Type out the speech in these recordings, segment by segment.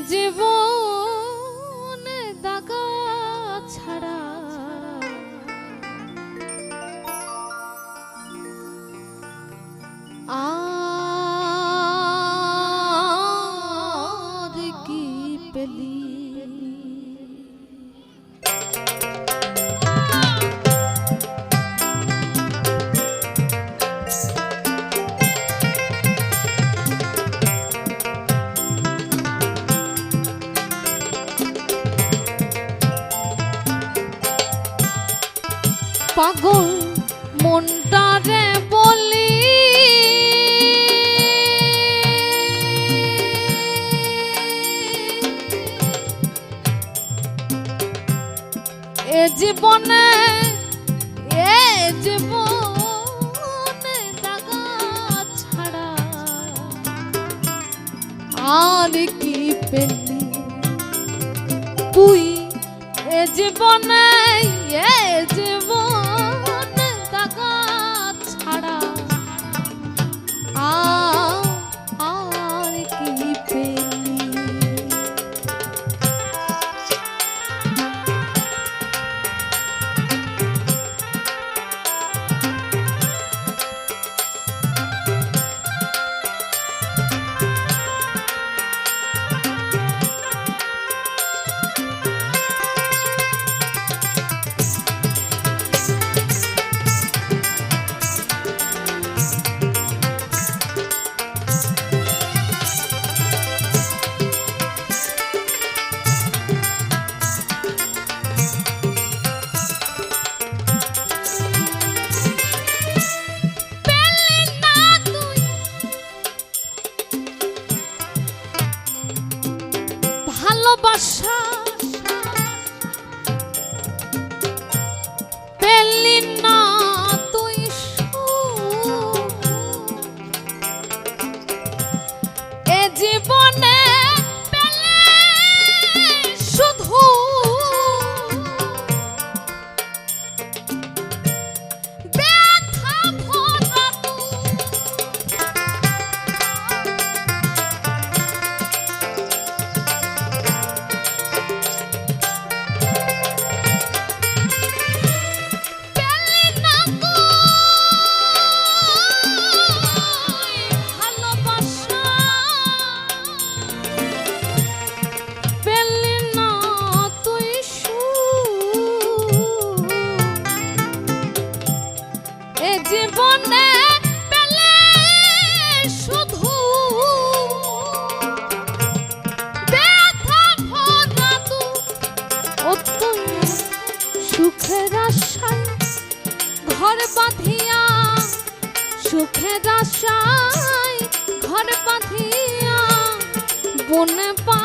de você. এ জীবনে এ জীবনে দাগা ছাড়া আর কি পেলি? তুই এ জীবনে এ জীবন কোন পা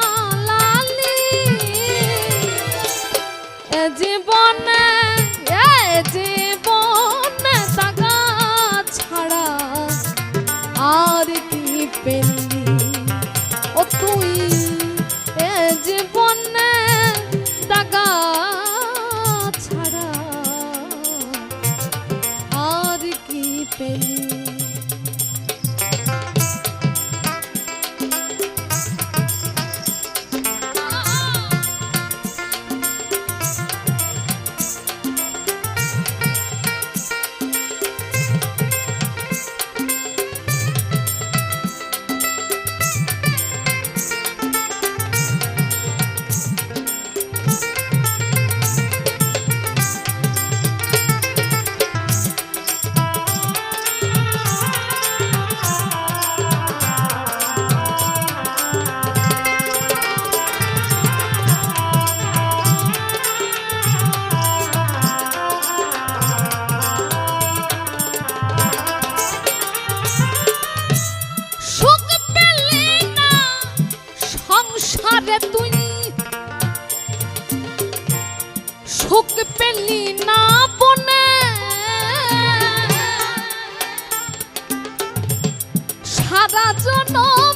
Và 呢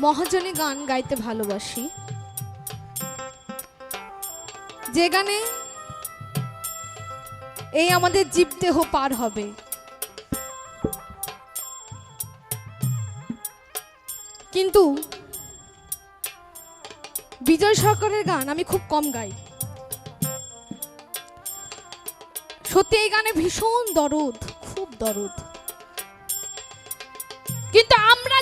মহাজনী গান গাইতে ভালোবাসি। যে গানে এই আমাদের জীবদেহ পার হবে। কিন্তু বিজয় সরকারের গান আমি খুব কম গাই। সত্যি এই গানে ভীষণ দরদ, খুব দরদ। কিন্তু আমরা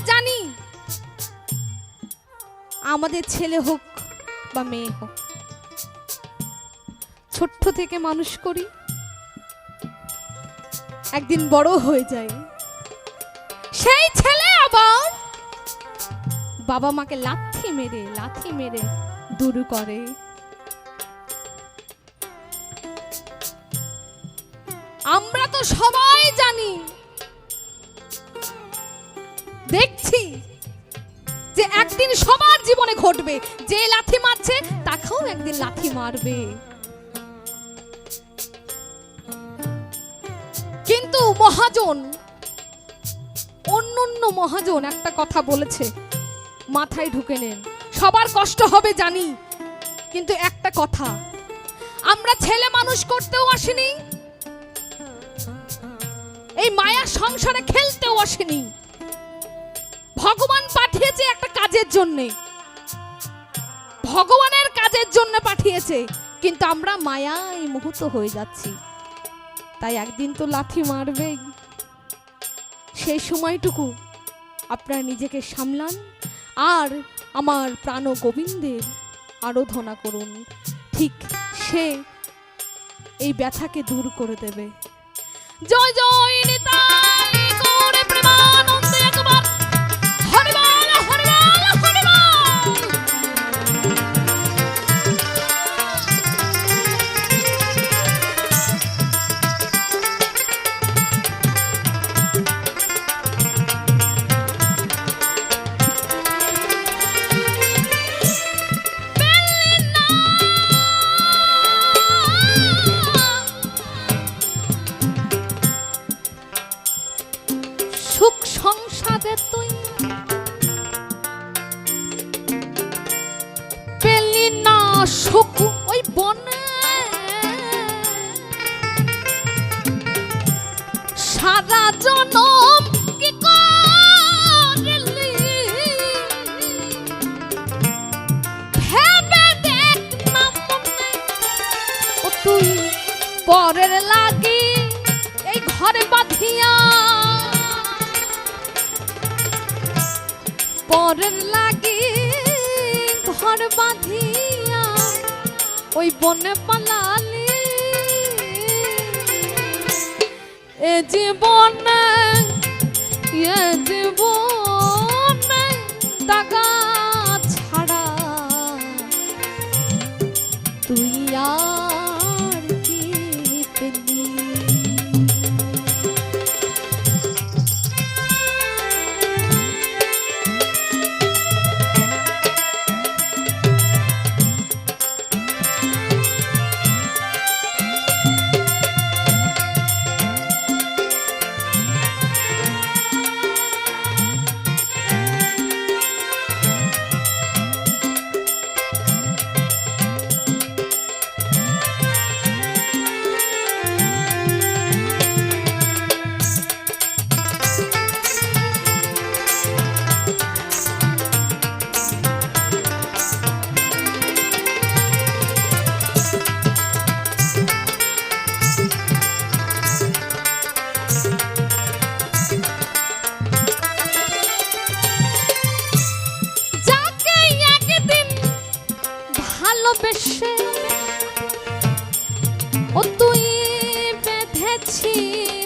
আমাদের ছেলে হোক বা মেয়ে হোক। ছোট্ট থেকে মানুষ করি, একদিন বড় হয়ে যায় সেই ছেলে আবার বাবা মাকে লাথি মেরে লাথি মেরে দূর করে। আমরা তো সবাই জানি, দেখছি সবার জীবনে ঘটবে। যে লাথি মারছে, তাকেও একদিন লাথি মারবে। কিন্তু মহাজন অন্য অন্য মহাজন একটা কথা বলেছে, মাথায় ঢুকে নেন। সবার কষ্ট হবে জানি, কিন্তু একটা কথা, আমরা ছেলে মানুষ করতেও আসিনি, এই মায়া সংসারে খেলতেও আসেনি। ভগবান পাঠিয়েছে একটা কাজের জন্য। ভগবানের কাজের জন্য পাঠিয়েছে। কিন্তু আমরা মায়া এই মুহূর্ত হয়ে যাচ্ছি। তাই একদিন তো লাথি মারবেই। সেই সময়টুকু আপনারা নিজেকে সামলান আর আমার প্রাণ গোবিন্দের আরাধনা করুন। ঠিক সে এই ব্যথাকে দূর করে দেবে। জয় জয়, নিতাই। সুখ সংসারে তুই। পেলি না সুখ ওই বনে। সারা জনম পরের লাগি ঘর বাঁধিয়া ওই বনে পালালি। এ জীবন এ জীবনে ও তুই বেঁধেছিস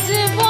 জীবন